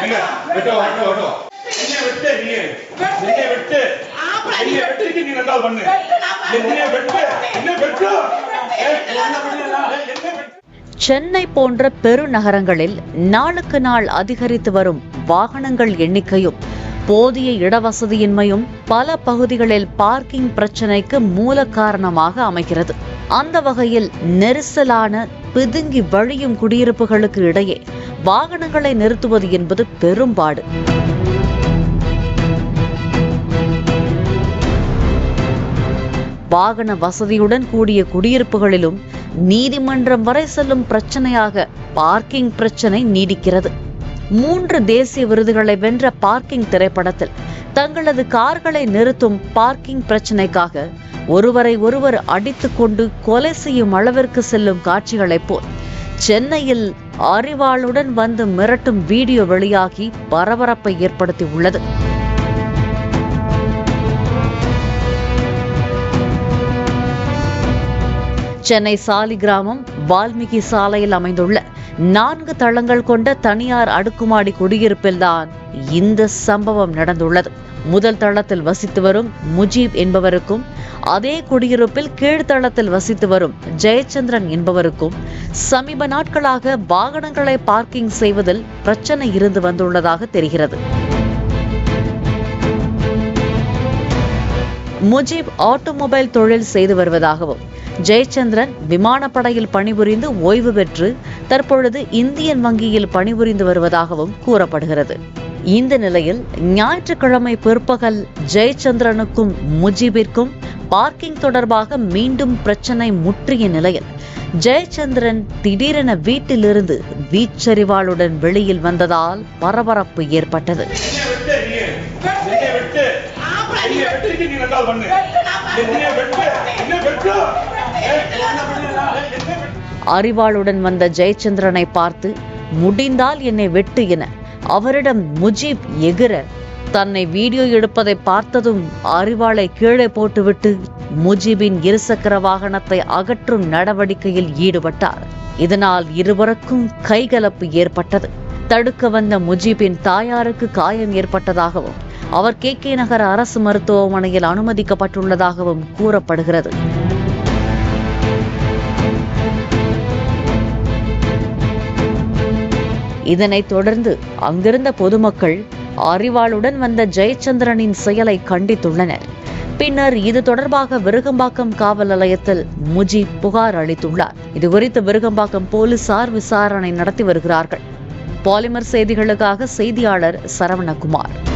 எங்க நீ நீ ரெண்டாவது பண்ணு. வெட்டு. வெட்டு. சென்னை போன்ற பெருநகரங்களில் நாளுக்கு நாள் அதிகரித்து வரும் வாகனங்கள் எண்ணிக்கையும் போதிய இடவசதியின்மையும் பல பகுதிகளில் பார்க்கிங் பிரச்சினைக்கு மூல காரணமாக அமைகிறது. அந்த வகையில் நெரிசலான பிதுங்கி வழியும் குடியிருப்புகளுக்கு இடையே வாகனங்களை நிறுத்துவது என்பது பெரும்பாடு. வாகன வசதியுடன் கூடிய குடியிருப்புகளிலும் நீதிமன்றம் வரை செல்லும் பிரச்சனையாக பார்க்கிங் பிரச்சனை நீடிக்கிறது. மூன்று தேசிய விருதுகளை வென்ற பார்க்கிங் திரைப்படத்தில் தங்களது கார்களை நிறுத்தும் பார்க்கிங் பிரச்சனைக்காக ஒருவரை ஒருவர் அடித்துக்கொண்டு கொலை செய்யும் அளவிற்கு செல்லும் காட்சிகளைப் போல் சென்னையில் அறிவாளுடன் வந்து மிரட்டும் வீடியோ வெளியாகி பரபரப்பை ஏற்படுத்தி உள்ளது சென்னை சாலிகிராமம் வால்மீகி சாலையில் அமைந்துள்ள நான்கு தளங்கள் கொண்ட தனியார் அடுக்குமாடி குடியிருப்பில்தான் இந்த சம்பவம் நடந்துள்ளது. முதல் தளத்தில் வசித்து வரும் முஜீப் என்பவருக்கும் அதே குடியிருப்பில் கீழ்த்தளத்தில் வசித்து வரும் ஜெயச்சந்திரன் என்பவருக்கும் சமீப நாட்களாக வாகனங்களை பார்க்கிங் செய்வதில் பிரச்சனை இருந்து வந்துள்ளதாக தெரிகிறது. முஜீப் ஆட்டோமொபைல் தொழில் செய்து வருவதாகவும் ஜெயச்சந்திரன் விமானப்படையில் பணிபுரிந்து ஓய்வு பெற்று தற்பொழுது இந்தியன் வங்கியில் பணிபுரிந்து வருவதாகவும் கூறப்படுகிறது. இந்த நிலையில் ஞாயிற்றுக்கிழமை பிற்பகல் ஜெயச்சந்திரனுக்கும் முஜீபிற்கும் பார்க்கிங் தொடர்பாக மீண்டும் பிரச்சனை முற்றிய நிலையில் ஜெயச்சந்திரன் திடீரென வீட்டிலிருந்து வீச்சரிவாளுடன் வெளியில் வந்ததால் பரபரப்பு ஏற்பட்டது. நீ ரெண்டாவது பண்ணு. வெட்டு என்ன வெட்டு? அறிவாளுடன் வந்த ஜெயச்சந்திரனை பார்த்து முடிந்தால் என்னை வெட்டு என. அவரிடம் முஜீப் எகிர தன்னை வீடியோ எடுப்பதை பார்த்ததும் அறிவாளை கீழே போட்டுவிட்டு முஜீபின் இருசக்கர வாகனத்தை அகற்றும் நடவடிக்கையில் ஈடுபட்டார். இதனால் இருவருக்கும் கைகலப்பு ஏற்பட்டது. தடுக்க வந்த முஜீபின் தாயாருக்கு காயம் ஏற்பட்டதாகவும் அவர் கே கே நகர் அரசு மருத்துவமனையில் அனுமதிக்கப்பட்டுள்ளதாகவும் கூறப்படுகிறது. இதனைத் தொடர்ந்து அங்கிருந்த பொதுமக்கள் அறிவாளுடன் வந்த ஜெயச்சந்திரனின் செயலை கண்டித்துள்ளனர். பின்னர் இது தொடர்பாக விருகம்பாக்கம் காவல் நிலையத்தில் முஜீப் புகார் அளித்துள்ளார். இதுகுறித்து விருகம்பாக்கம் போலீசார் விசாரணை நடத்தி வருகிறார்கள். பாலிமர் செய்திகளுக்காக செய்தியாளர் சரவணகுமார்.